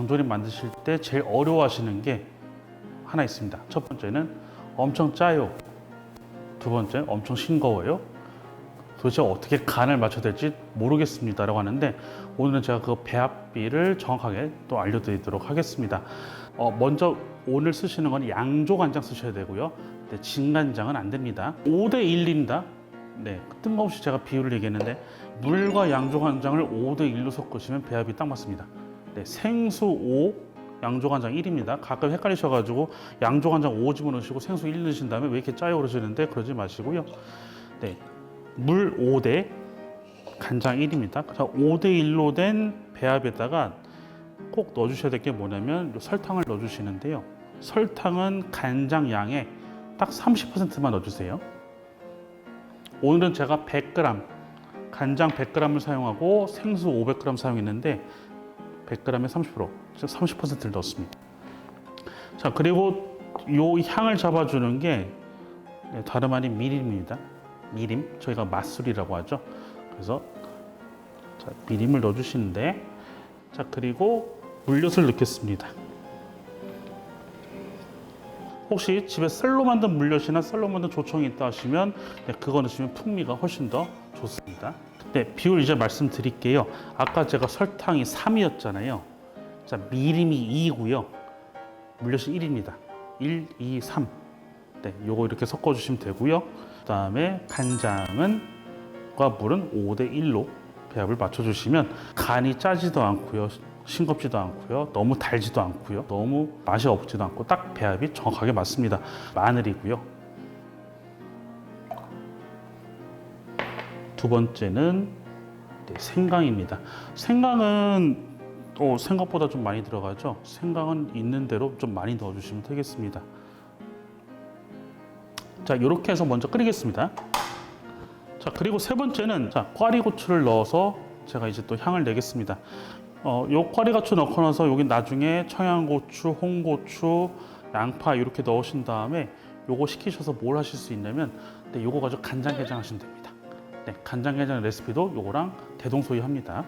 장조림 만드실 때 제일 어려워하시는 게 하나 있습니다. 첫 번째는 엄청 짜요. 두 번째 엄청 싱거워요. 도대체 어떻게 간을 맞춰야 될지 모르겠습니다 라고 하는데 오늘은 제가 그 배합비를 정확하게 또 알려드리도록 하겠습니다. 어, 먼저 오늘 쓰시는 건 양조 간장 쓰셔야 되고요. 네, 진간장은 안 됩니다. 5대 1입니다. 네, 뜬금없이 제가 비율을 얘기했는데 물과 양조 간장을 5대 1로 섞으시면 배합이 딱 맞습니다. 네, 생수 5, 양조간장 1입니다. 가끔 헷갈리셔가지고 양조간장 5 집어넣으시고 생수 1 넣으신 다음에 왜 이렇게 짜요 그러시는데 그러지 마시고요. 네, 물 5대 간장 1입니다. 자, 5대 1로 된 배합에다가 꼭 넣어주셔야 될 게 뭐냐면 요 설탕을 넣어주시는데요. 설탕은 간장 양의 딱 30%만 넣어주세요. 오늘은 제가 100g 간장 100g을 사용하고 생수 500g 사용했는데 100g에 30%, 즉 30%를 넣었습니다. 자, 그리고 요 향을 잡아주는 게 네, 다름 아닌 미림입니다. 미림, 저희가 맛술이라고 하죠. 그래서 자, 미림을 넣어주시는데, 자 그리고 물엿을 넣겠습니다. 혹시 집에 쌀로 만든 물엿이나 쌀로 만든 조청이 있다 하시면 네, 그거 넣으시면 풍미가 훨씬 더 좋습니다. 네, 비율 이제 말씀드릴게요. 아까 제가 설탕이 3이었잖아요. 자, 미림이 2이고요. 물엿이 1입니다. 1, 2, 3. 네, 요거 이렇게 섞어 주시면 되고요. 그다음에 간장은 과 물은 5대 1로 배합을 맞춰 주시면 간이 짜지도 않고요. 싱겁지도 않고요. 너무 달지도 않고요. 너무 맛이 없지도 않고 딱 배합이 정확하게 맞습니다. 마늘이고요. 두 번째는 네, 생강입니다. 생강은 어, 생각보다 좀 많이 들어가죠. 생강은 있는 대로 좀 많이 넣어주시면 되겠습니다. 자, 이렇게 해서 먼저 끓이겠습니다. 자, 그리고 세 번째는 자, 꽈리고추를 넣어서 제가 이제 또 향을 내겠습니다. 어, 요 꽈리고추 넣고 나서 여기 나중에 청양고추, 홍고추, 양파 이렇게 넣으신 다음에 요거 시키셔서 뭘 하실 수 있냐면 네, 요거 가지고 간장게장 하시면 됩니다. 네, 간장게장 레시피도 요거랑 대동소이합니다.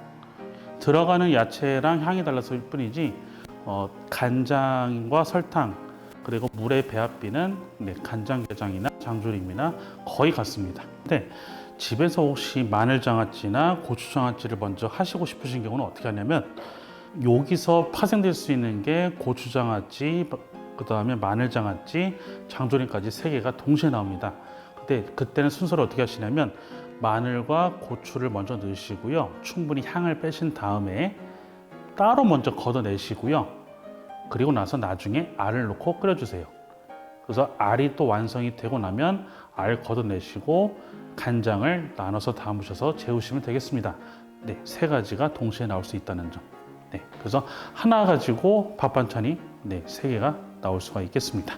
들어가는 야채랑 향이 달라서일 뿐이지 어, 간장과 설탕 그리고 물의 배합비는 네, 간장게장이나 장조림이나 거의 같습니다. 근데 집에서 혹시 마늘장아찌나 고추장아찌를 먼저 하시고 싶으신 경우는 어떻게 하냐면 여기서 파생될 수 있는 게 고추장아찌, 그 다음에 마늘장아찌, 장조림까지 세 개가 동시에 나옵니다. 근데 그때는 순서를 어떻게 하시냐면 마늘과 고추를 먼저 넣으시고요. 충분히 향을 빼신 다음에 따로 먼저 걷어내시고요. 그리고 나서 나중에 알을 넣고 끓여주세요. 그래서 알이 또 완성이 되고 나면 알 걷어내시고 간장을 나눠서 담으셔서 재우시면 되겠습니다. 네, 세 가지가 동시에 나올 수 있다는 점. 네, 그래서 하나 가지고 밥 반찬이 네, 세 개가 나올 수가 있겠습니다.